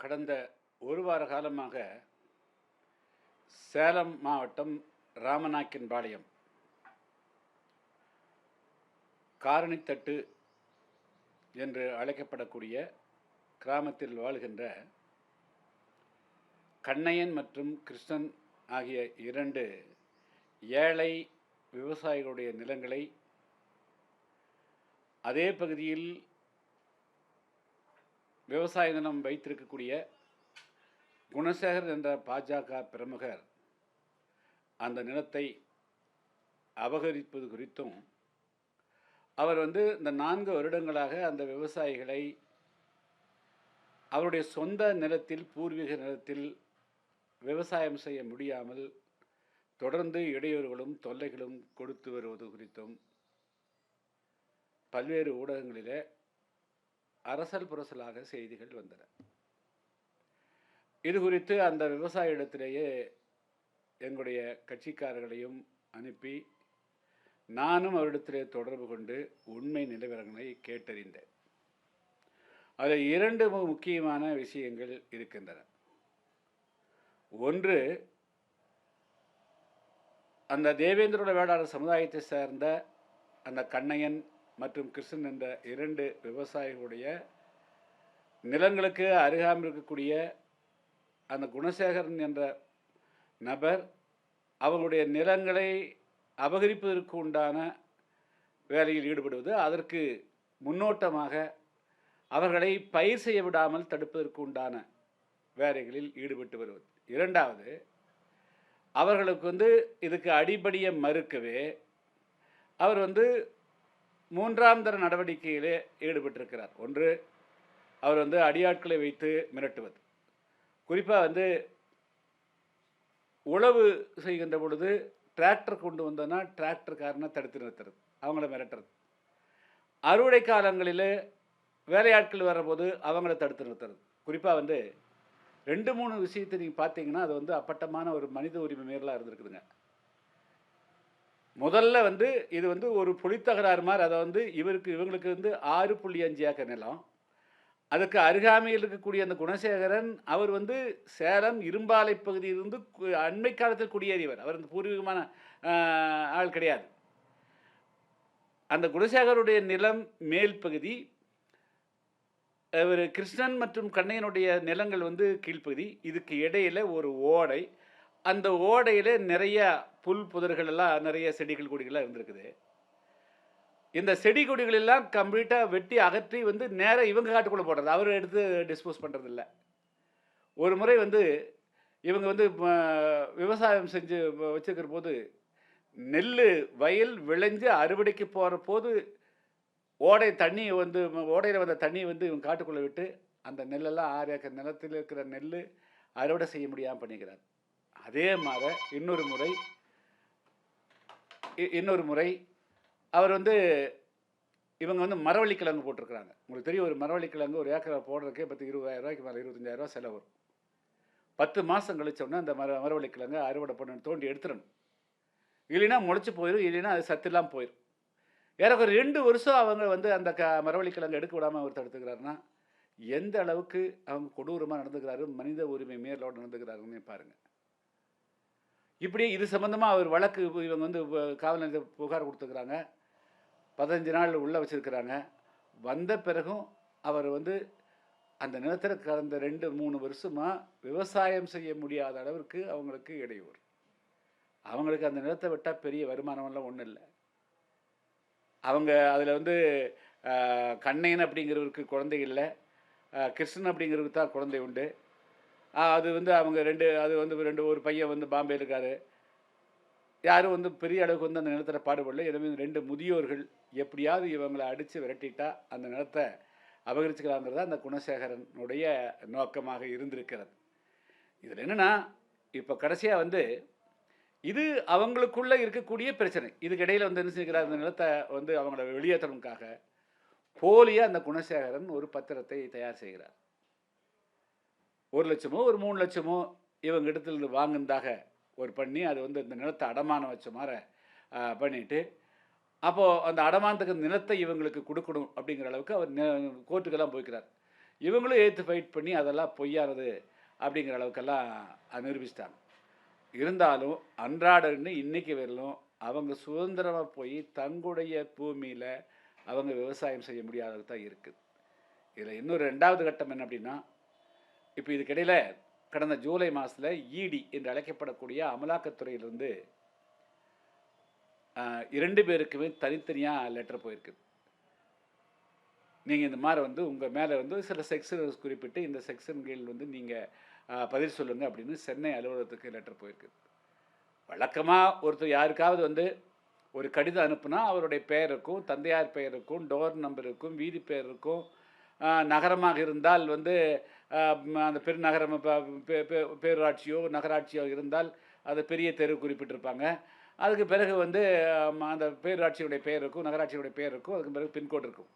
கடந்த ஒரு வார காலமாக சேலம் மாவட்டம் ராமநாயக்கன்பாளையம் காரணித்தட்டு என்று அழைக்கப்படக்கூடிய கிராமத்தில் வாழ்கின்ற கண்ணையன் மற்றும் கிருஷ்ணன் ஆகிய இரண்டு ஏழை விவசாயிகளுடைய நிலங்களை அதே பகுதியில் விவசாய நிலம் வைத்திருக்கக்கூடிய குணசேகர் என்ற பாஜக பிரமுகர் அந்த நிலத்தை அபகரிப்பது குறித்தும் அவர் வந்து இந்த நான்கு வருடங்களாக அந்த விவசாயிகளை அவருடைய சொந்த நிலத்தில் பூர்வீக நிலத்தில் விவசாயம் செய்ய முடியாமல் தொடர்ந்து இடையூறுகளும் தொல்லைகளும் கொடுத்து வருவது குறித்தும் பல்வேறு ஊடகங்களிலே அரசல் புரசலாக செய்திகள் வந்தன. இது குறித்து அந்த விவசாய இடத்திலேயே எங்களுடைய கட்சிக்காரர்களையும் அனுப்பி நானும் அவரிடத்திலே தொடர்பு கொண்டு உண்மை நிலவரங்களை கேட்டறிந்தேன். அதில் இரண்டு முக்கியமான விஷயங்கள் இருக்கின்றன. ஒன்று அந்த தேவேந்திரோட வேளாளர் சமுதாயத்தை சேர்ந்த அந்த கண்ணையன் மற்றும் கிருஷ்ணன் என்ற இரண்டு விவசாயிகளுடைய நிலங்களுக்கு அருகாமல் இருக்கக்கூடிய அந்த குணசேகரன் என்ற நபர் அவங்களுடைய நிலங்களை அபகரிப்பதற்கு உண்டான வேலையில் ஈடுபடுவது அதற்கு முன்னோட்டமாக அவர்களை பயிர் செய்ய விடாமல் தடுப்பதற்கு உண்டான வேலைகளில் ஈடுபட்டு வருவது. இரண்டாவது அவர்களுக்கு வந்து இதுக்கு அடிபடியை மறுக்கவே அவர் வந்து மூன்றாம் தர நடவடிக்கையிலே ஈடுபட்டிருக்கிறார். ஒன்று அவர் வந்து அடியாட்களை வைத்து மிரட்டுவது. குறிப்பாக வந்து உழவு செய்கின்ற பொழுது டிராக்டர் கொண்டு வந்தோன்னா டிராக்டர்காரனை தடுத்து நிறுத்துறது அவங்கள மிரட்டுறது. அறுவடை காலங்களில் வேலையாட்கள் வரும்போது அவங்கள தடுத்து நிறுத்துறது. குறிப்பாக வந்து ரெண்டு மூணு விஷயத்தை நீங்கள் பார்த்தீங்கன்னா அது வந்து அப்பட்டமான ஒரு மனித உரிமை மீறலாக இருந்திருக்குதுங்க. முதல்ல வந்து இது வந்து ஒரு புலித்தகராறு மாதிரி அதை வந்து இவருக்கு இவங்களுக்கு வந்து ஆறு புள்ளி அஞ்சு ஏக்கர் நிலம். அதுக்கு அருகாமையில் இருக்கக்கூடிய அந்த குணசேகரன் அவர் வந்து சேலம் இரும்பாலை பகுதியிலிருந்து கு- அண்மை காலத்தில் குடியேறியவர். அவர் இந்த பூர்வீகமான ஆள் கிடையாது. அந்த குணசேகருடைய நிலம் மேல் பகுதி அவர் கிருஷ்ணன் மற்றும் கண்ணையனுடைய நிலங்கள் வந்து கீழ்ப்பகுதி. இதுக்கு இடையில ஒரு ஓடை அந்த ஓடையில் நிறைய புல் புதர்கள் எல்லாம் நிறைய செடிகள் கொடிகள்லாம் இருந்திருக்குது. இந்த செடி கொடிகள் எல்லாம் கம்ப்ளீட்டாக வெட்டி அகற்றி வந்து நேராக இவங்க காட்டுக்குள்ளே போடுறது. அவர் எடுத்து டிஸ்போஸ் பண்ணுறது இல்லை. ஒரு முறை வந்து இவங்க வந்து விவசாயம் செஞ்சு வச்சுருக்கிற போது நெல் வயல் விளைஞ்சு அறுவடைக்கு போகிற போது ஓடை தண்ணியை வந்து ஓடையில் வந்த தண்ணியை வந்து இவங்க காட்டுக்குள்ளே விட்டு அந்த நெல்லெல்லாம் ஆறு ஏக்கர் நிலத்தில் இருக்கிற நெல் அறுவடை செய்ய முடியாமல் பண்ணிக்கிறார். அதே மாதிரி இன்னொரு முறை இ- இன்னொரு முறை அவர் வந்து இவங்க வந்து மரவள்ளி கிழங்கு போட்டிருக்கிறாங்க. உங்களுக்கு தெரியும் ஒரு மரவள்ளிக்கிழங்கு ஒரு ஏக்கரை போடுறதுக்கே பத்து இருபதாயிரம் ரூபாய்க்கு மேலே இருபத்தஞ்சாயிரம் ரூபா செலவு வரும். பத்து மாதம் கழிச்சோடனே அந்த மர மரவள்ளிக்கிழங்கு அறுவடை பண்ண தோண்டி எடுத்துடணும். இல்லைன்னா முளைச்சி போயிடும் இல்லைன்னா அது சத்துலாம் போயிடும் ஏறக்குறைய ரெண்டு வருஷம் அவங்க வந்து அந்த க மரவள்ளி கிழங்கு எடுக்க விடாமல் அவர் தடுத்துக்கிறாருன்னா எந்த அளவுக்கு அவங்க கொடூரமாக நடந்துக்கிறாரு மனித உரிமை மேலோடு நடந்துக்கிறாருன்னு பாருங்கள் இப்படி இது சம்மந்தமாக அவர் வழக்கு இவங்க வந்து காவல் நிலையத்தில் புகார் கொடுத்துருக்குறாங்க. பதினஞ்சு நாள் உள்ளே வச்சுருக்கிறாங்க. வந்த பிறகும் அவர் வந்து அந்த நிலத்தில் கடந்த ரெண்டு மூணு வருஷமாக விவசாயம் செய்ய முடியாத அளவிற்கு அவங்களுக்கு இடையூறு. அவங்களுக்கு அந்த நிலத்தை விட்டால் பெரிய வருமானமெல்லாம் ஒன்றும் இல்லை. அவங்க அதில் வந்து கண்ணையன் அப்படிங்கிறவருக்கு குழந்தை இல்லை. கிருஷ்ணன் அப்படிங்கிறவருக்கு தான் குழந்தை உண்டு. அது வந்து அவங்க ரெண்டு அது வந்து ரெண்டு ஒரு பையன் வந்து பாம்பே இருக்காரு. யாரும் வந்து பெரிய அளவுக்கு வந்து அந்த நிலத்தில் பாடுபடல. எனவே ரெண்டு முதியோர்கள் எப்படியாவது இவங்களை அடித்து விரட்டிட்டா அந்த நிலத்தை அபகரிச்சுக்கலாங்கிறது அந்த குணசேகரனுடைய நோக்கமாக இருந்திருக்கிறது. இதில் என்னென்னா இப்போ கடைசியாக வந்து இது அவங்களுக்குள்ளே இருக்கக்கூடிய பிரச்சனை. இதுக்கு இடையில் வந்து என்ன செய்கிறார்? அந்த நிலத்தை வந்து அவங்கள வெளியேற்றணுக்காக போலியாக அந்த குணசேகரன் ஒரு பத்திரத்தை தயார் செய்கிறார். ஒரு லட்சமோ ஒரு மூணு லட்சமோ இவங்க இடத்துலேருந்து வாங்குனதாக ஒரு பண்ணி அது வந்து இந்த நிலத்தை அடமானம் வச்ச மாதிரி பண்ணிவிட்டு அப்போது அந்த அடமானத்துக்கு நிலத்தை இவங்களுக்கு கொடுக்கணும் அப்படிங்கிற அளவுக்கு அவர் கோர்ட்டுக்கெல்லாம் போய்க்கிறார். இவங்களும் ஏற்று ஃபைட் பண்ணி அதெல்லாம் பொய்யானது அப்படிங்கிற அளவுக்கெல்லாம் நிரூபிச்சிட்டாங்க. இருந்தாலும் அன்றாடன்னு இன்றைக்கி வரலும் அவங்க சுதந்திரமாக போய் தங்களுடைய பூமியில் அவங்க விவசாயம் செய்ய முடியாதது தான் இருக்குது. இதில் இன்னும் ரெண்டாவது கட்டம் என்ன அப்படின்னா இப்போ இதுக்கிடையில் கடந்த ஜூலை மாதத்தில் இடி என்று அழைக்கப்படக்கூடிய அமலாக்கத்துறையிலிருந்து இரண்டு பேருக்குமே தனித்தனியாக லெட்டர் போயிருக்குது நீங்கள் இந்த மாதிரி வந்து உங்கள் மேலே வந்து சில செக்ஷன்ஸ் குறிப்பிட்டு இந்த செக்ஷன்கள் வந்து நீங்கள் பதில் சொல்லுங்கள் அப்படின்னு சென்னை அலுவலகத்துக்கு லெட்டர் போயிருக்கு. வழக்கமாக ஒருத்தர் யாருக்காவது வந்து ஒரு கடிதம் அனுப்புனா அவருடைய பெயருக்கும் தந்தையார் பெயருக்கும் டோர் நம்பருக்கும் வீதி பெயருக்கும் நகரமாக இருந்தால் வந்து அந்த பெருநகரம் பேரூராட்சியோ நகராட்சியோ இருந்தால் அது பெரிய தெரு குறிப்பிட்டிருப்பாங்க. அதுக்கு பிறகு வந்து அந்த பேரூராட்சியுடைய பெயர் இருக்கும் நகராட்சியுடைய பெயர் இருக்கும் அதுக்கு பிறகு பின்கோடு இருக்கும்.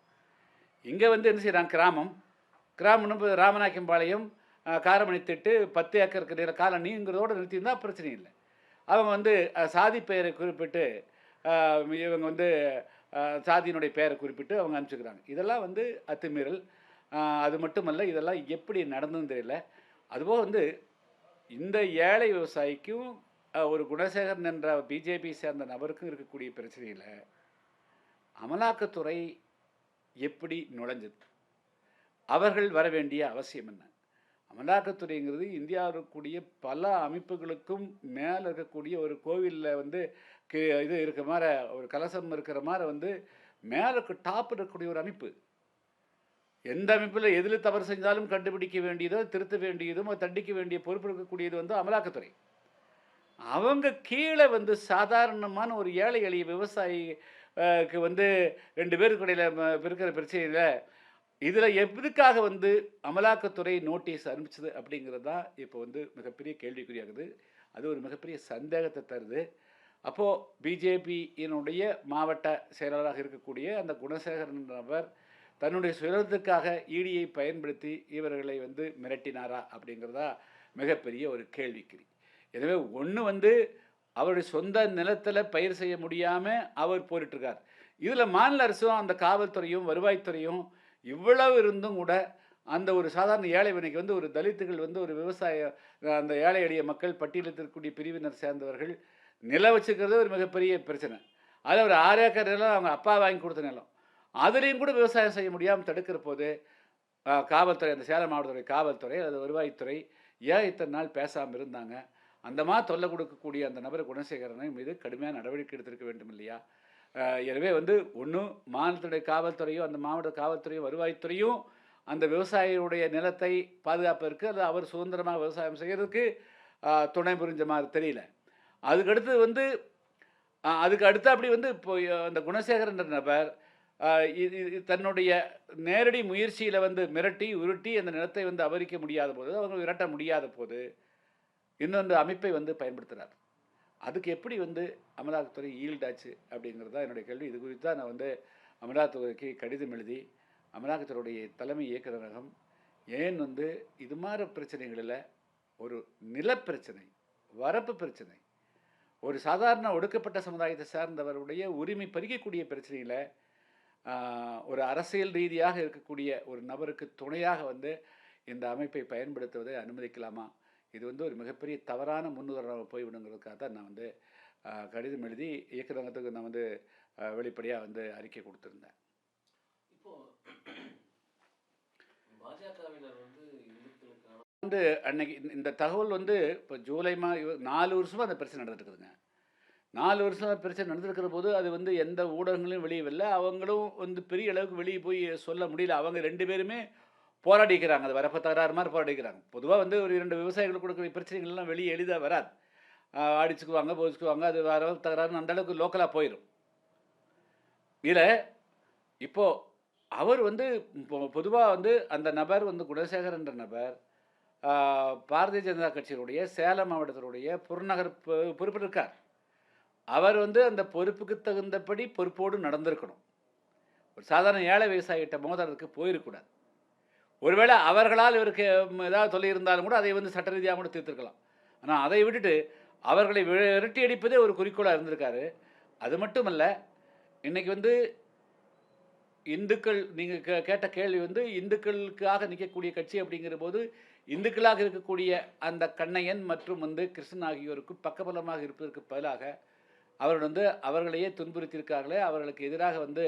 இங்கே வந்து என்ன செய்கிறாங்க கிராமம். கிராமம்னு ராமநாயக்கம்பாளையம் காரமணி திட்டு பத்து ஏக்கருக்கு நில காலனிங்கிறதோடு நிறுத்தியிருந்தால் பிரச்சனை இல்லை. அவங்க வந்து சாதி பெயரை குறிப்பிட்டு இவங்க வந்து சாதியினுடைய பெயரை குறிப்பிட்டு அவங்க அனுப்பிச்சுக்கிறாங்க. இதெல்லாம் வந்து அத்துமீறல். அது மட்டுமல்ல இதெல்லாம் எப்படி நடந்ததுன்னு தெரியல. அதுபோக வந்து இந்த ஏழை விவசாயிக்கும் ஒரு குணசேகரன் என்ற பிஜேபி சேர்ந்த நபருக்கும் இருக்கக்கூடிய பிரச்சனையில் அமலாக்கத்துறை எப்படி நுழைஞ்சது? அவர்கள் வர வேண்டிய அவசியம் என்ன? அமலாக்கத்துறைங்கிறது இந்தியாவில் இருக்கக்கூடிய பல அமைப்புகளுக்கும் மேலே இருக்கக்கூடிய ஒரு கோவிலில் வந்து கி- இது இருக்கிற மாதிரி ஒரு கலசம் இருக்கிற மாதிரி வந்து மேலுக்கு டாப் இருக்கக்கூடிய ஒரு அமைப்பு. எந்த அமைப்பில் எதில் தவறு செஞ்சாலும் கண்டுபிடிக்க வேண்டியதோ திருத்த வேண்டியதும் தண்டிக்க வேண்டிய பொறுப்பு இருக்கக்கூடியது வந்து அமலாக்கத்துறை. அவங்க கீழே வந்து சாதாரணமான ஒரு ஏழை எளிய விவசாயிக்கு வந்து ரெண்டு பேருக்கு இடையில் இருக்கிற பிரச்சனையில் இதில் எதுக்காக வந்து அமலாக்கத்துறை நோட்டீஸ் அனுப்பிச்சது அப்படிங்கிறது தான் இப்போ வந்து மிகப்பெரிய கேள்விக்குறியாகுது. அது ஒரு மிகப்பெரிய சந்தேகத்தை தருது. அப்போது பிஜேபியினுடைய மாவட்ட செயலாளராக இருக்கக்கூடிய அந்த குணசேகரன் நபர் தன்னுடைய சுயத்துக்காக ஈடியை பயன்படுத்தி இவர்களை வந்து மிரட்டினாரா அப்படிங்கிறதா மிகப்பெரிய ஒரு கேள்விக்குறி. எனவே ஒன்று வந்து அவருடைய சொந்த நிலத்தில் பயிர் செய்ய முடியாமல் அவர் போரிட்டுருக்கார். இதில் மாநில அரசும் அந்த காவல்துறையும் வருவாய்த்துறையும் இவ்வளவு இருந்தும் கூட அந்த ஒரு சாதாரண ஏழை வினைக்கு வந்து ஒரு தலித்துகள் வந்து ஒரு விவசாய அந்த ஏழை எளிய மக்கள் பட்டியலில் பிரிவினர் சேர்ந்தவர்கள் நிலம் வச்சுக்கிறது ஒரு மிகப்பெரிய பிரச்சனை. அதில் ஒரு ஆறு ஏக்கர் நிலம் அவங்க அப்பா வாங்கி கொடுத்த நிலம். அதுலேயும் கூட விவசாயம் செய்ய முடியாமல் தடுக்கிற போது காவல்துறை அந்த சேலம் மாவட்டத்துறை காவல்துறை அல்லது வருவாய்த்துறை ஏன் இத்தனை நாள் பேசாமல் இருந்தாங்க? அந்த மாதிரி தொல்லை கொடுக்கக்கூடிய அந்த நபர் குணசேகரனை மீது கடுமையான நடவடிக்கை எடுத்திருக்க வேண்டும் இல்லையா? எனவே வந்து ஒன்றும் மாநிலத்துடைய காவல்துறையும் அந்த மாவட்ட காவல்துறையும் வருவாய்த்துறையும் அந்த விவசாயியுடைய நிலத்தை பாதுகாப்பதற்கு அல்லது அவர் சுதந்திரமாக விவசாயம் செய்கிறதுக்கு துணை புரிஞ்ச மாதிரி தெரியல. அதுக்கடுத்து வந்து அதுக்கு அடுத்து அப்படி வந்து இப்போ அந்த குணசேகரன்ற நபர் இது தன்னுடைய நேரடி முயற்சியில் வந்து மிரட்டி உருட்டி அந்த நிலத்தை வந்து அபரிக்க முடியாத போது அவங்க விரட்ட முடியாத போது இன்னொன்று அமைப்பை வந்து பயன்படுத்துகிறார் அதுக்கு எப்படி வந்து அமலாக்கத்துறை ஈல்டாச்சு அப்படிங்கிறது தான் என்னுடைய கேள்வி. இது குறித்து தான் நான் வந்து அமலாக்கத்துறைக்கு கடிதம் எழுதி அமலாக்கத்துறையுடைய தலைமை இயக்குநரகம் ஏன் வந்து இது மாதிரி பிரச்சனைகளில் ஒரு நிலப்பிரச்சனை வரப்பு பிரச்சனை ஒரு சாதாரண ஒடுக்கப்பட்ட சமுதாயத்தை சார்ந்தவருடைய உரிமை பறிக்கக்கூடிய பிரச்சனையில் ஒரு அரசியல் ரீதியாக இருக்கக்கூடிய ஒரு நபருக்கு துணையாக வந்து இந்த அமைப்பை பயன்படுத்துவதை அனுமதிக்கலாமா? இது வந்து ஒரு மிகப்பெரிய தவறான முன்னுதாரணமாக போய்விடுங்கிறதுக்காக தான் நான் வந்து கடிதம் எழுதி இயக்குநரகத்துக்கு நான் வந்து வெளிப்படையாக வந்து அறிக்கை கொடுத்துருந்தேன். இப்போ பாஜகவினர் வந்து அன்னைக்கு இந்த- இந்த தகவல் வந்து இப்போ ஜூலை மா நாலு வருஷமாக அந்த பிரச்சனை நடந்துட்டு நாலு வருஷம் அந்த பிரச்சனை நடந்திருக்கிற போது அது வந்து எந்த ஊடகங்களும் வெளியே வரல அவங்களும் வந்து பெரிய அளவுக்கு வெளியே போய் சொல்ல முடியல. அவங்க ரெண்டு பேருமே போராடிக்கிறாங்க அது வரப்ப தகராறு மாதிரி போராடிக்கிறாங்க பொதுவாக வந்து ஒரு இரண்டு விவசாயிகளுக்கு கொடுக்குற பிரச்சனைகள்லாம் வெளியே எளிதாக வராது. அடிச்சுக்குவாங்க போதிச்சுக்குவாங்க அது வர தகராறு அந்த அளவுக்கு லோக்கலாக போயிடும் இதில் இப்போது அவர் வந்து பொதுவாக வந்து அந்த நபர் வந்து குணசேகர் என்ற நபர் பாரதிய ஜனதா கட்சியினுடைய சேலம் மாவட்டத்தினுடைய புறநகர் பொ- பொறுப்பில் இருக்கார் அவர் வந்து அந்த பொறுப்புக்கு தகுந்தபடி பொறுப்போடு நடந்திருக்கணும். ஒரு சாதாரண ஏழை விவசாயிகிட்ட மோதுறதுக்கு போயிருக்கூடாது. ஒருவேளை அவர்களால் இவருக்கு ஏதாவது தொல்லை இருந்தாலும் கூட அதை வந்து சட்ட ரீதியாக கூட தீர்த்துருக்கலாம். ஆனால் அதை விட்டுட்டு அவர்களை விரட்டி அடிப்பதே ஒரு குறிக்கோளாக இருந்திருக்காரு. அது மட்டுமல்ல இன்றைக்கி வந்து இந்துக்கள் நீங்கள் கே கேட்ட கேள்வி வந்து இந்துக்களுக்காக நிற்கக்கூடிய கட்சி அப்படிங்கிற போது இந்துக்களாக இருக்கக்கூடிய அந்த கண்ணையன் மற்றும் வந்து கிருஷ்ணன் ஆகியோருக்கு பக்கபலமாக இருப்பதற்கு பதிலாக அவர்கள் வந்து அவர்களையே துன்புறுத்தியிருக்கார்களே அவர்களுக்கு எதிராக வந்து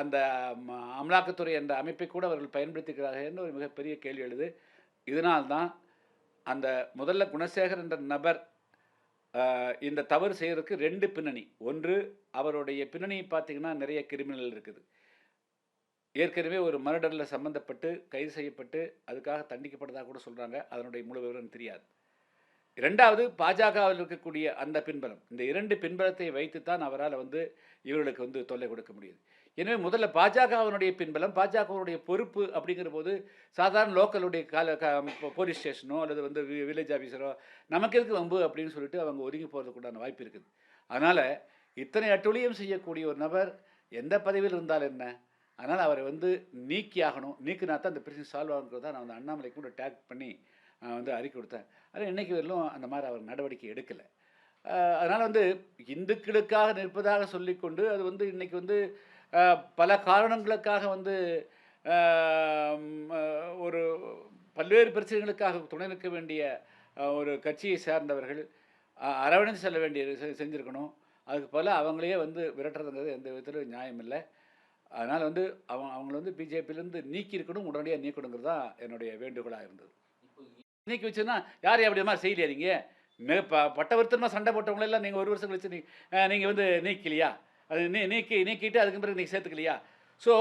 அந்த அமலாக்கத்துறை என்ற அமைப்பை கூட அவர்கள் பயன்படுத்திக்கிறார்கள் என்று ஒரு மிகப்பெரிய கேள்வி எழுது. இதனால்தான் அந்த முதல்ல குணசேகர் என்ற நபர் இந்த தவறு செய்கிறதுக்கு ரெண்டு பின்னணி. ஒன்று அவருடைய பின்னணி பார்த்தீங்கன்னா நிறைய கிரிமினல் இருக்குது. ஏற்கனவே ஒரு மர்டரில் சம்மந்தப்பட்டு கைது செய்யப்பட்டு அதுக்காக தண்டிக்கப்பட்டதாக கூட சொல்கிறாங்க அதனுடைய முழு விவரம் தெரியாது. இரண்டாவது பாஜகவில் இருக்கக்கூடிய அந்த பின்பலம். இந்த இரண்டு பின்பலத்தை வைத்து தான் அவரால் வந்து இவர்களுக்கு வந்து தொல்லை கொடுக்க முடியுது. எனவே முதல்ல பாஜகவினுடைய பின்பலம் பாஜகவினுடைய பொறுப்பு அப்படிங்கிற போது சாதாரண லோக்கலுடைய கால க- போலீஸ் ஸ்டேஷனோ அல்லது வந்து வி- வில்லேஜ் ஆஃபீஸரோ நமக்கு எதுக்கு வம்பு அப்படின்னு சொல்லிட்டு அவங்க ஒதுங்கி போகிறதுக்கு உண்டான வாய்ப்பு இருக்குது. அதனால் இத்தனை அட்டுழியம் செய்யக்கூடிய ஒரு நபர் எந்த பதவியில் இருந்தால் என்ன? அதனால் அவரை வந்து நீக்கி ஆகணும் நீக்கினா தான் அந்த பிரச்சனை சால்வ் ஆகுங்கிறத நான் வந்து அண்ணாமலை கூட டேக் பண்ணி நான் வந்து அறிக்கை கொடுத்தேன். ஆனால் இன்றைக்கு வரலும் அந்த மாதிரி அவர் நடவடிக்கை எடுக்கலை. அதனால் வந்து இந்துக்களுக்காக நிற்பதாக சொல்லிக்கொண்டு அது வந்து இன்றைக்கி வந்து பல காரணங்களுக்காக வந்து ஒரு பல்வேறு பிரச்சனைகளுக்காக துணை நிற்க வேண்டிய ஒரு கட்சியை சேர்ந்தவர்கள் அரவணைந்து செல்ல வேண்டியது செஞ்சுருக்கணும். அதுக்கு பல அவங்களையே வந்து விரட்டுறதுங்கிறது எந்த விதத்திலும் நியாயம் இல்லை அதனால் வந்து அவன் அவங்கள வந்து பிஜேபியிலேருந்து நீக்கி இருக்கணும் உடனடியாக நீக்கணுங்கிறது தான் என்னுடைய வேண்டுகோளாக இருந்தது. நீக்கி வச்சுன்னா யார் அப்படி மாதிரி செய்யலையா நீங்கள் மிக ப பட்டவர்த்தனமாக சண்டை போட்டவங்களெல்லாம் நீங்கள் ஒரு வருஷம் கழிச்சு நீ நீங்கள் வந்து நீக்கலையா? அது நீ நீக்கி நீக்கிட்டு அதுக்கு பிறகு நீங்கள் சேர்த்துக்கலையா? ஸோ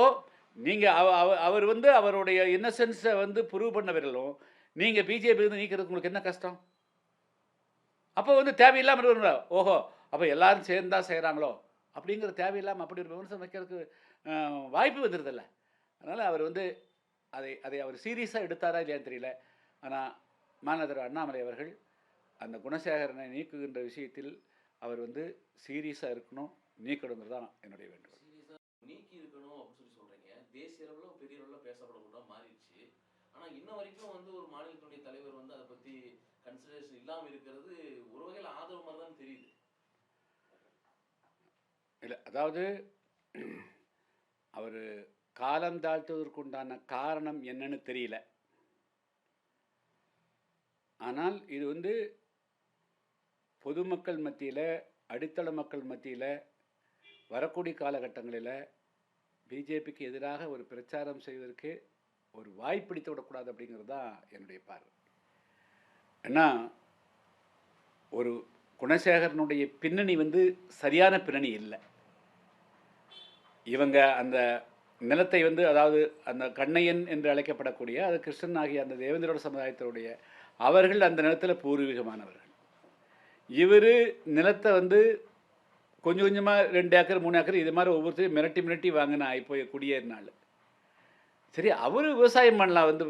நீங்கள் அவ அவ- அவர் வந்து அவருடைய இன்னசென்ஸை வந்து ப்ரூவ் பண்ண விரலும் நீங்கள் பிஜேபிலேருந்து நீக்கிறதுக்கு உங்களுக்கு என்ன கஷ்டம்? அப்போ வந்து தேவையில்லாமல் ஓஹோ அப்போ எல்லாரும் தான் செய்கிறாங்களோ அப்படிங்கிற தேவையில்லாமல் அப்படி ஒரு விமர்சனம் வைக்கிறதுக்கு வாய்ப்பு வந்துடுதில்ல அதனால் அவர் வந்து அதை அதை அவர் சீரியஸாக எடுத்தாரா இல்லையான்னு தெரியல. ஆனால் மாநகர் அண்ணாமலை அவர்கள் அந்த குணசேகரனை நீக்குகின்ற விஷயத்தில் அவர் வந்து சீரியஸாக இருக்கணும் நீக்கணுங்கிறது தான் என்னுடைய வேண்டுகோள். நீக்கி இருக்கணும் அப்படின்னு சொல்லி சொல்கிறீங்க தேசிய அளவில் பெரிய அளவில் பேசப்படக்கூடாது மாறிடுச்சு. ஆனால் இன்ன வரைக்கும் வந்து ஒரு மாநிலத்தினுடைய தலைவர் வந்து அதை பற்றி கன்சிடரேஷன் இல்லாமல் இருக்கிறது ஒரு வகையில் ஆதரவு மாதிரி தான் தெரியுது. இல்லை அதாவது அவர் காலம் தாழ்த்துவதற்குண்டான காரணம் என்னன்னு தெரியல. ஆனால் இது வந்து பொதுமக்கள் மத்தியில் அடித்தள மக்கள் மத்தியில் வரக்கூடிய காலகட்டங்களில் பிஜேபிக்கு எதிராக ஒரு பிரச்சாரம் செய்வதற்கு ஒரு வாய்ப்பிடித்து விடக்கூடாது அப்படிங்கிறது தான் என்னுடைய பார்வை. ஏன்னா ஒரு குணசேகரனுடைய பின்னணி வந்து சரியான பின்னணி இல்லை. இவங்க அந்த நிலத்தை வந்து அதாவது அந்த கண்ணையன் என்று அழைக்கப்படக்கூடிய அது கிருஷ்ணன் ஆகிய அந்த தேவேந்திரோட சமுதாயத்தினுடைய அவர்கள் அந்த நிலத்தில் பூர்வீகமானவர்கள். இவர் நிலத்தை வந்து கொஞ்சம் கொஞ்சமாக ரெண்டு ஏக்கர் மூணு ஏக்கர் இது மாதிரி ஒவ்வொருத்தரையும் மிரட்டி மிரட்டி வாங்கின இப்போ குடியேறினாள் சரி அவர் விவசாயம் பண்ணலாம் வந்து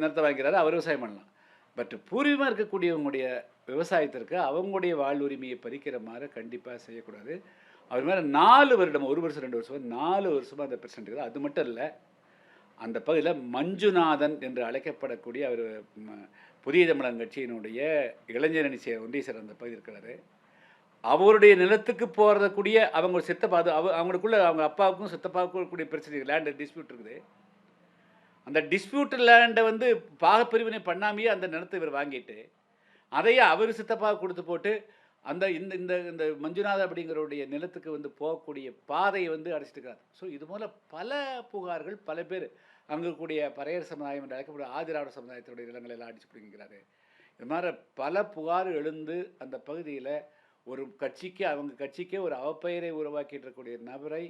நிலத்தை வாங்கிறாரு அவர் விவசாயம் பண்ணலாம். பட் பூர்வீகமாக இருக்கக்கூடியவங்களுடைய விவசாயத்திற்கு அவங்களுடைய வாழ்வுரிமையை பறிக்கிற மாதிரி கண்டிப்பாக செய்யக்கூடாது. அவர் மேலே நாலு வருடம் ஒரு வருஷம் ரெண்டு வருஷம் நாலு வருஷமாக அந்த பிரச்சனை இருக்குது. அது மட்டும் இல்லை அந்த பகுதியில் மஞ்சுநாதன் என்று அழைக்கப்படக்கூடிய அவர் புதிய தமிழன் கட்சியினுடைய இளைஞரணி சே ஒன்றிய சேர்ந்த அந்த பகுதி இருக்கிறாரு. அவருடைய நிலத்துக்கு போகிறதக்கூடிய அவங்க ஒரு சித்தப்பா அது அவ அவங்களுக்குள்ள அவங்க அப்பாவுக்கும் சித்தப்பாவுக்கும் கூடிய பிரச்சனை லேண்ட் டிஸ்பியூட் இருக்குது. அந்த டிஸ்பியூட் லேண்டை வந்து பாகப்பிரிவினை பண்ணாமையே அந்த நிலத்தை இவர் வாங்கிட்டு அதையே அவர் சித்தப்பாவுக்கு கொடுத்து போட்டு அந்த இந்த இந்த இந்த மஞ்சுநாத அப்படிங்கிறவருடைய நிலத்துக்கு வந்து போகக்கூடிய பாதையை வந்து அடைச்சிட்டுருக்காரு ஸோ இது போல் பல புகார்கள் பல பேர் அங்கே கூடிய பறையர் சமுதாயம் என்று அழைக்கப்படும் ஆதிராவிட சமுதாயத்தினுடைய நிலங்களை எல்லாம் அடிச்சு பிடிங்கிறாரு இது மாதிரி பல புகார் எழுந்து அந்த பகுதியில் ஒரு கட்சிக்கு அவங்க கட்சிக்கே ஒரு அவப்பெயரை உருவாக்கிட்டு இருக்கக்கூடிய நபரை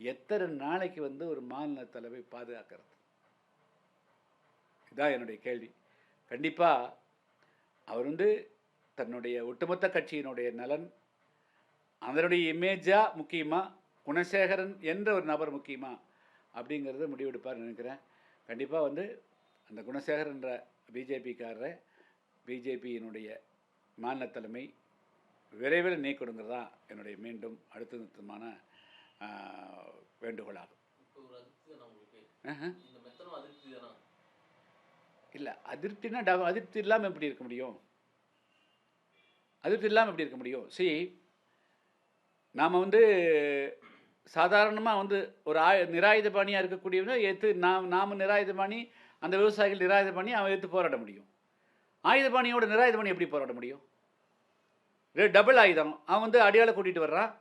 எத்தனை நாளைக்கு வந்து ஒரு மாநில தலைவை பாதுகாக்கிறது? இதான் என்னுடைய கேள்வி. கண்டிப்பாக அவர் வந்து தன்னுடைய ஒட்டுமொத்த கட்சியினுடைய நலன் அதனுடைய இமேஜா முக்கியமா குணசேகரன் என்ற ஒரு நபர் முக்கியமா அப்படிங்கிறத முடிவெடுப்பார்னு நினைக்கிறேன். கண்டிப்பாக வந்து அந்த குணசேகரன்ற பிஜேபிக்காரரை பிஜேபியினுடைய மாநில தலைமை விரைவில் நீக்கணுங்கிறது தான் என்னுடைய மீண்டும் அடுத்த நிறுத்தமான வேண்டுகோளாகும் இல்லை அதிருப்தினா அதிருப்தி இல்லாமல் எப்படி இருக்க முடியும்? அதிருப்தி இல்லாமல் எப்படி இருக்க முடியும்? சி நாம் வந்து சாதாரணமாக வந்து ஒரு ஆய நிராயுதபாணியாக இருக்கக்கூடியவங்க ஏற்று நாம் நாம் நிராயுதபாணி அந்த விவசாயிகள் நிராயுத பாணி அவன் எடுத்து போராட முடியும். ஆயுத பாணியோட நிராயுத பாணி எப்படி போராட முடியும்? ரெ- டபுள் ஆயுதம். அவன் வந்து அடியாளை கூட்டிகிட்டு வர்றான்.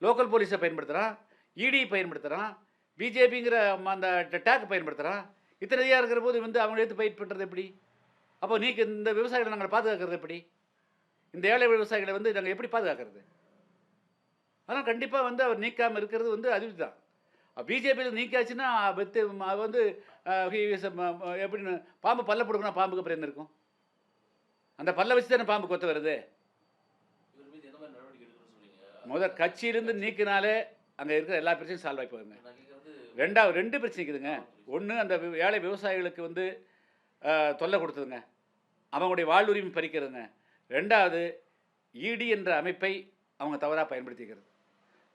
லோக்கல் போலீஸை பயன்படுத்துகிறான் இடி பயன்படுத்துகிறான் பிஜேபிங்கிற அந்த டேக் பயன்படுத்துகிறான் இத்தனையாக இருக்கிற போது வந்து அவங்க எடுத்து பயிர் பண்ணுறது எப்படி? அப்போ நீக்கு இந்த விவசாயிகளை நாங்கள் பாதுகாக்கிறது எப்படி? இந்த ஏழை விவசாயிகளை வந்து நாங்கள் எப்படி பாதுகாக்கிறது? ஆனால் கண்டிப்பாக வந்து அவர் நீக்காமல் இருக்கிறது வந்து அறிவு தான். பிஜேபியில் நீக்காச்சுன்னா வெத்து அது வந்து எப்படின்னு பாம்பு பல்ல பிடுங்கினா பாம்புக்கு அப்புறம் என்ன இருக்கும்? அந்த பல்ல வச்சு தானே பாம்பு கொத்த வருது? இவர் மீது எந்த மாதிரி நடவடிக்கை எடுக்கணும்னு சொன்னீங்க? முத கட்சியிலிருந்து நீக்கினாலே அங்கே இருக்கிற எல்லா பிரச்சனையும் சால்வ் ஆகி போகுங்க ரெண்டாவது ரெண்டு பிரச்சனை இருக்குதுங்க. ஒன்று அந்த ஏழை விவசாயிகளுக்கு வந்து தொல்லை கொடுத்ததுங்க. அவங்களுடைய வாழ்வுரிமை பறிக்கிறதுங்க. ரெண்டாவது இடி என்ற அமைப்பை அவங்க தவறாக பயன்படுத்திக்கிறது.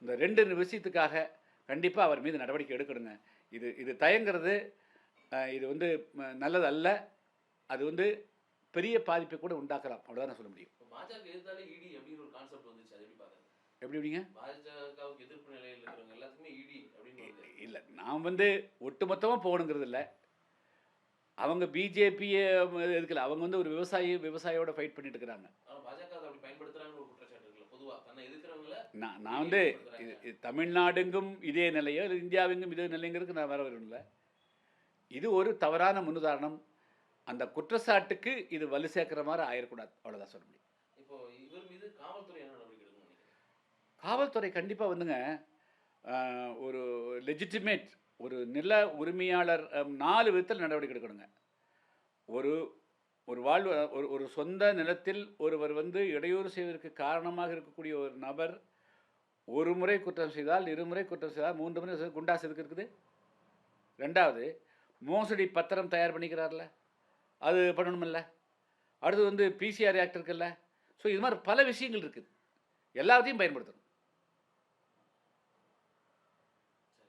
இந்த ரெண்டு விஷயத்துக்காக கண்டிப்பாக அவர் மீது நடவடிக்கை எடுக்கணுங்க. இது இது தயங்கிறது இது வந்து நல்லது அல்ல அது வந்து பெரிய பாதிப்பை கூட உண்டாக்கலாம். அவ்வளோதான் நான் சொல்ல முடியும். பாஜக எதிர்த்தாலே இடி அப்படின்னு ஒரு கான்செப்ட் வந்துச்சு. அது எப்படி எப்படிங்க பாஜகவுக்கு எதிர்ப்பு நிலையில் இருக்கிறவங்க எல்லாத்துக்குமே இடி அப்படின்னு வருது. இல்லை நான் வந்து ஒட்டுமொத்தமாக போகணுங்கிறது இல்லை. அவங்க பிஜேபியை எதுக்கல அவங்க வந்து ஒரு விவசாயி விவசாயியோட ஃபைட் பண்ணிட்டு இருக்கிறாங்க. நான் நான் வந்து தமிழ்நாடெங்கும் இதே நிலையோ இல்லை இந்தியாவெங்கும் இதே நிலைங்கிறதுக்கு நான் வர விரும்பல இது ஒரு தவறான முன்னுதாரணம். அந்த குற்றச்சாட்டுக்கு இது வலு சேர்க்கிற மாதிரி ஆயிடக்கூடாது அவ்வளோதான் சொல்ல முடியும். இப்போ இவர் மீது காவல்துறை காவல்துறை கண்டிப்பாக வந்துங்க ஒரு லெஜிட்டிமேட் ஒரு நில உரிமையாளர் நாலு விதத்தில் நடவடிக்கை எடுக்கணுங்க. ஒரு ஒரு வாழ்வு ஒரு ஒரு சொந்த நிலத்தில் ஒருவர் வந்து இடையூறு செய்வதற்கு காரணமாக இருக்கக்கூடிய ஒரு நபர் ஒரு முறை குற்றம் செய்தால் இருமுறை குற்றம் செய்தால் மூன்று முறை குண்டாஸ் எதுக்கு இருக்குது? ரெண்டாவது மோசடி பத்திரம் தயார் பண்ணிக்கிறார்ல. அது பண்ணணுமில்ல. அடுத்து வந்து பிசிஆர் ஆக்ட் இருக்குல்ல. ஸோ இது மாதிரி பல விஷயங்கள் இருக்குது. எல்லாத்தையும் பயன்படுத்தணும்.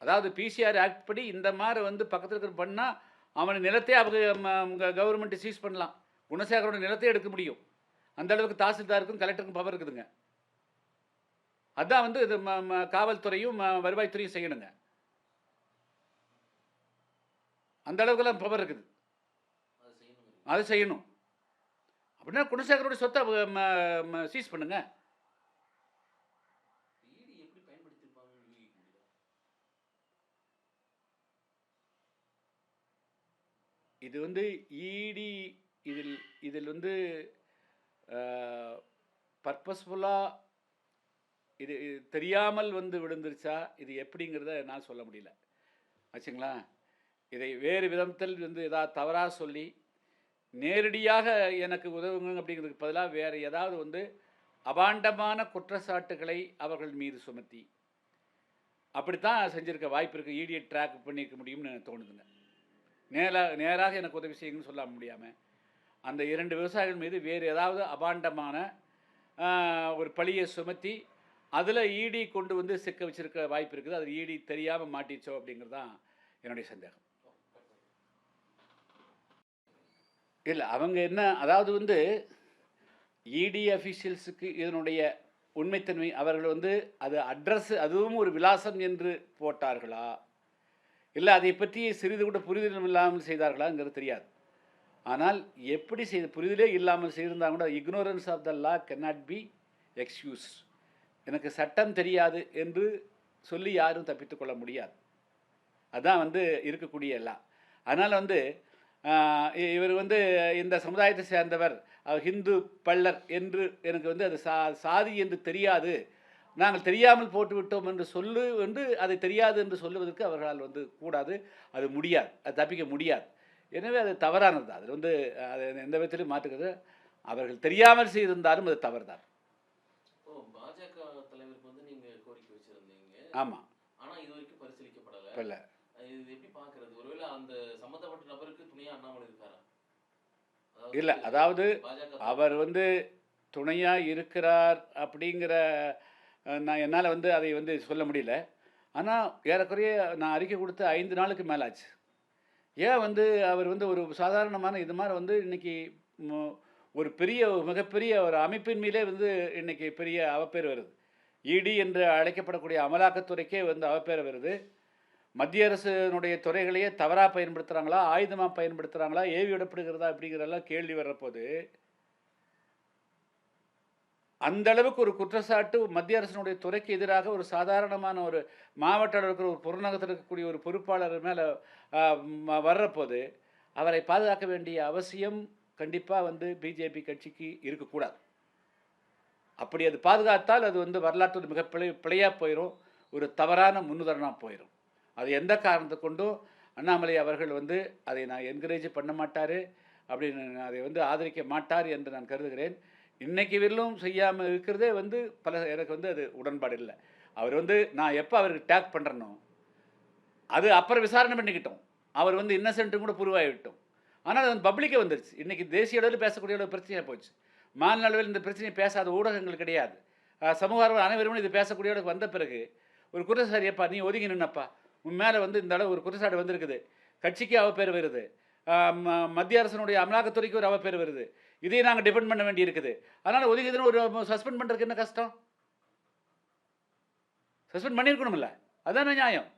அதாவது பிசிஆர் ஆக்ட் படி இந்த மாதிரி வந்து பக்கத்தில் இருக்கிற பண்ணால் அவன் நிலத்தை அவங்க கவர்மெண்ட் சீஸ் பண்ணலாம். குணசேகரோட நிலத்தை எடுக்க முடியும். அந்த அளவுக்கு தாசில்தாருக்கும் கலெக்டருக்கும் பவர் இருக்குதுங்க. அதான் வந்து இது காவல்துறையும் வருவாய்த்துறையும் செய்யணுங்க. அந்த அளவுக்குலாம் பவர் இருக்குது. அதை செய்யணும் அதை செய்யணும். அப்படின்னா குணசேகரோட சொத்தை சீஸ் பண்ணுங்க இடி எப்படி பயன்படுத்திருப்பாங்கன்னு யூகிக்க முடியுதா இது வந்து இடி இதில் இதில் வந்து பர்பஸ்ஃபுல்லாக இது இது தெரியாமல் வந்து விழுந்துருச்சா இது எப்படிங்கிறத நான் சொல்ல முடியல. ஆச்சுங்களா? இதை வேறு விதத்தில் வந்து ஏதாவது தவறாக சொல்லி நேரடியாக எனக்கு உதவுங்க அப்படிங்கிறதுக்கு பதிலாக வேறு ஏதாவது வந்து அபாண்டமான குற்றச்சாட்டுகளை அவர்கள் மீது சுமத்தி. அப்படித்தான் செஞ்சுருக்க வாய்ப்பு இருக்குது ஈடியை ட்ராக் பண்ணியிருக்க முடியும்னு எனக்கு தோணுதுங்க. நேராக நேராக எனக்கு உதவி செய்யுங்கன்னு சொல்ல முடியாமல் அந்த இரண்டு விவசாயிகள் மீது வேறு ஏதாவது அபாண்டமான ஒரு பழியை சுமத்தி அதில் ஈடி கொண்டு வந்து சிக்க வச்சிருக்க வாய்ப்பு இருக்குது. அது ஈடி தெரியாமல் மாட்டிச்சோ அப்படிங்கிறது தான் என்னுடைய சந்தேகம். இல்லை அவங்க என்ன அதாவது வந்து இடி அஃபீஷியல்ஸுக்கு இதனுடைய உண்மைத்தன்மை அவர்கள் வந்து அது அட்ரஸ் அதுவும் ஒரு விலாசம் என்று போட்டார்களா? இல்லை அதை பற்றி சிறிது கூட புரிதலும் இல்லாமல் செய்தார்களாங்கிறது தெரியாது. ஆனால் எப்படி செய்த புரிதலே இல்லாமல் செய்திருந்தால் கூட ignorance of the law cannot be excuse எனக்கு சட்டம் தெரியாது என்று சொல்லி யாரும் தப்பித்துக்கொள்ள முடியாது. அதுதான் வந்து இருக்கக்கூடிய எல்லாம் அதனால் வந்து இவர் வந்து இந்த சமுதாயத்தை சேர்ந்தவர் ஹிந்து பள்ளர் என்று எனக்கு வந்து அது சா சாதி என்று தெரியாது. நாங்கள் தெரியாமல் போட்டு விட்டோம் என்று சொல்லு என்று அதை தெரியாது என்று சொல்லுவதற்கு அவர்களால் வந்து கூடாது. அது முடியாது. அது தப்பிக்க முடியாது. எனவே அது தவறானது. தான் அது வந்து அது எந்த விதத்திலும் மாற்றுக்கிறது அவர்கள் தெரியாமல் செய்திருந்தாலும் அது தவறு தான் பாஜக தலைவருக்கு வந்து நீங்க கோரிக்கை வச்சிருந்தீங்க. ஆமாம் ஆனா இது வரைக்கும் பரிசீலிக்கப்படல. இப்போ இல்லை இது எப்படி பாக்குறது ஒருவேளை அந்த சம்பந்தப்பட்ட நபருக்கு துணையா அண்ணாமலை இருக்காரா? இல்ல, அதாவது அவர் வந்து துணையாக இருக்கிறார் அப்படிங்கிற நான் என்னால் வந்து அதை வந்து சொல்ல முடியல. ஆனால் ஏறக்குறைய நான் அறிக்கை கொடுத்து ஐந்து நாளுக்கு மேலே ஆச்சு ஏன் வந்து அவர் வந்து ஒரு சாதாரணமான இது மாதிரி வந்து இன்றைக்கி ஒரு பெரிய மிகப்பெரிய ஒரு அமைப்பின் மீதே வந்து இன்றைக்கி பெரிய அவப்பேர் வருது. இடி என்று அழைக்கப்படக்கூடிய அமலாக்கத்துறைக்கே வந்து அவப்பேர் வருது. மத்திய அரசினுடைய துறைகளையே தவறாக பயன்படுத்துகிறாங்களா ஆயுதமாக பயன்படுத்துகிறாங்களா ஏவி விடப்படுகிறதா அப்படிங்கிறதெல்லாம் கேள்வி வர்றபோது அந்த அளவுக்கு ஒரு குற்றச்சாட்டு மத்திய அரசினுடைய துறைக்கு எதிராக ஒரு சாதாரணமான ஒரு மாவட்ட இருக்கிற ஒரு புறநகரத்தில் இருக்கக்கூடிய ஒரு பொறுப்பாளர் மேலே வர்றப்போது அவரை பாதுகாக்க வேண்டிய அவசியம் கண்டிப்பாக வந்து பிஜேபி கட்சிக்கு இருக்கக்கூடாது. அப்படி அது பாதுகாத்தால் அது வந்து வரலாற்று மிக பிழை பிழையாக போயிடும் ஒரு தவறான முன்னுதாரணமாக போயிடும் அது எந்த காரணத்தை கொண்டும் அண்ணாமலை அவர்கள் வந்து அதை நான் என்கரேஜ் பண்ண மாட்டார். அப்படின்னு அதை வந்து ஆதரிக்க மாட்டார் என்று நான் கருதுகிறேன். இன்றைக்கி வரலும் செய்யாமல் இருக்கிறதே வந்து பல எனக்கு வந்து அது உடன்பாடு இல்லை. அவர் வந்து நான் எப்போ அவருக்கு டேக் பண்ணுறனோ அது அப்புறம் விசாரணை பண்ணிக்கிட்டோம். அவர் வந்து இன்னசென்ட்டும் கூட புரிவாகிவிட்டோம் ஆனால் அது வந்து பப்ளிக்கே வந்துருச்சு. இன்றைக்கி தேசிய அளவில் பேசக்கூடிய அளவு பிரச்சனையாக போச்சு. மாநில அளவில் இந்த பிரச்சனையை பேசாத ஊடகங்கள் கிடையாது. சமூக ஆர்வலர் அனைவரும் இது பேசக்கூடிய அளவுக்கு வந்த பிறகு ஒரு குற்றச்சாரியப்பா நீ ஒதுங்கி நின்னப்பா? உன் மேலே வந்து இந்த அளவு ஒரு குற்றச்சாட்டு வந்திருக்குது. கட்சிக்கு அவ பேர் வருது ம- மத்திய அரசனுடைய அமலாக்கத்துறைக்கு ஒரு அவ பேர் வருது. இதையும் நாங்கள் டிபெண்ட் பண்ண வேண்டி இருக்குது அதனால் ஒதுங்கிதுன்னு ஒரு சஸ்பெண்ட் பண்ணுறதுக்கு என்ன கஷ்டம்? சஸ்பெண்ட் பண்ணியிருக்கணும்ல. அதான நியாயம்.